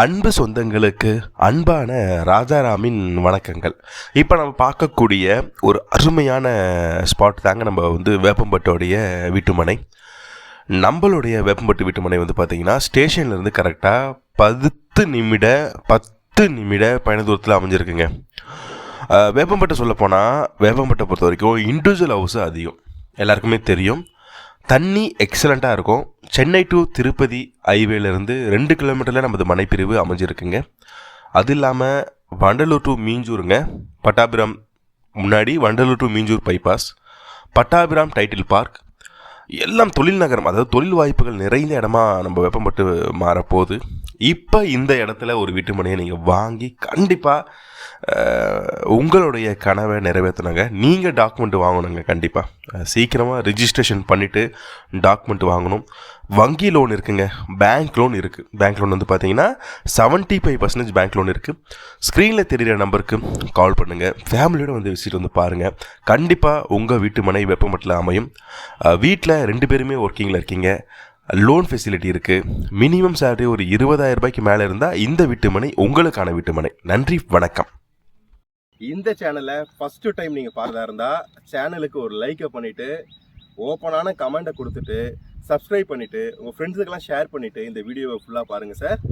அன்பு சொந்தங்களுக்கு அன்பான ராஜாராமின் வணக்கங்கள். இப்போ நம்ம பார்க்கக்கூடிய ஒரு அருமையான ஸ்பாட் தாங்க நம்ம வந்து வேப்பம்பட்டோடைய வீட்டுமனை. நம்மளுடைய வேப்பம்பட்டு வீட்டுமனை வந்து பார்த்திங்கன்னா ஸ்டேஷன்லேருந்து கரெக்டாக பத்து நிமிட பத்து நிமிட பயண தூரத்தில் அமைஞ்சிருக்குங்க. வேப்பம்பட்டை சொல்லப்போனால் வேப்பம்பட்டை பொறுத்த வரைக்கும் இண்டிவிஜுவல் ஹவுஸ் அதிகம். எல்லாருக்குமே தெரியும். தண்ணி எக்ஸலண்ட்டாக இருக்கும். சென்னை டு திருப்பதி ஹைவேலேருந்து ரெண்டு கிலோமீட்டரில் நமது மனைப்பிரிவு அமைஞ்சிருக்குங்க. அது இல்லாமல் வண்டலூர் டு மீஞ்சூருங்க. பட்டாபிராம் முன்னாடி Vandalur to Minjur bypass Pattabiram Tidel park எல்லாம் தொழில் நகரம் அதாவது தொழில் வாய்ப்புகள் நிறைந்த இடமா நம்ம வெப்பப்பட்டு மாறப்போகுது. இப்போ இந்த இடத்துல ஒரு வீட்டு மனையை நீங்கள் வாங்கி கண்டிப்பாக உங்களுடைய கனவை நிறைவேற்றணுங்க நீங்கள் டாக்குமெண்ட் வாங்கணுங்க கண்டிப்பாக சீக்கிரமாக ரிஜிஸ்ட்ரேஷன் பண்ணிவிட்டு டாக்குமெண்ட் வாங்கணும். வங்கி லோன் இருக்குங்க. பேங்க் லோன் இருக்குது பேங்க் லோன் வந்து பார்த்தீங்கன்னா seventy five percentage bank loan இருக்குது ஸ்க்ரீனில் தெரிகிற நம்பருக்கு கால் பண்ணுங்கள் ஃபேமிலியோடு வந்து விசிட் வந்து பாருங்கள் கண்டிப்பாக உங்கள் வீட்டு மனை வெப்பமட்டில் அமையும். வீட்டில் ரெண்டு பேருமே ஒர்க்கிங்கில் இருக்கீங்க. லோன் ஃபெசிலிட்டி இருக்குது மினிமம் சேலரி ஒரு இருபதாயிரம் ரூபாய்க்கு மேலே இருந்தால் இந்த வீட்டுமனை உங்களுக்கான வீட்டுமனை நன்றி வணக்கம். இந்த சேனலை ஃபஸ்ட்டு டைம் நீங்கள் பார்க்கறதா இருந்தால் சேனலுக்கு ஒரு லைக்கை பண்ணிவிட்டு ஓப்பனான கமெண்ட்டை கொடுத்துட்டு சப்ஸ்கிரைப் பண்ணிவிட்டு உங்கள் ஃப்ரெண்ட்ஸுக்கெல்லாம் ஷேர் பண்ணிவிட்டு இந்த வீடியோவை ஃபுல்லாக பாருங்கள் சார்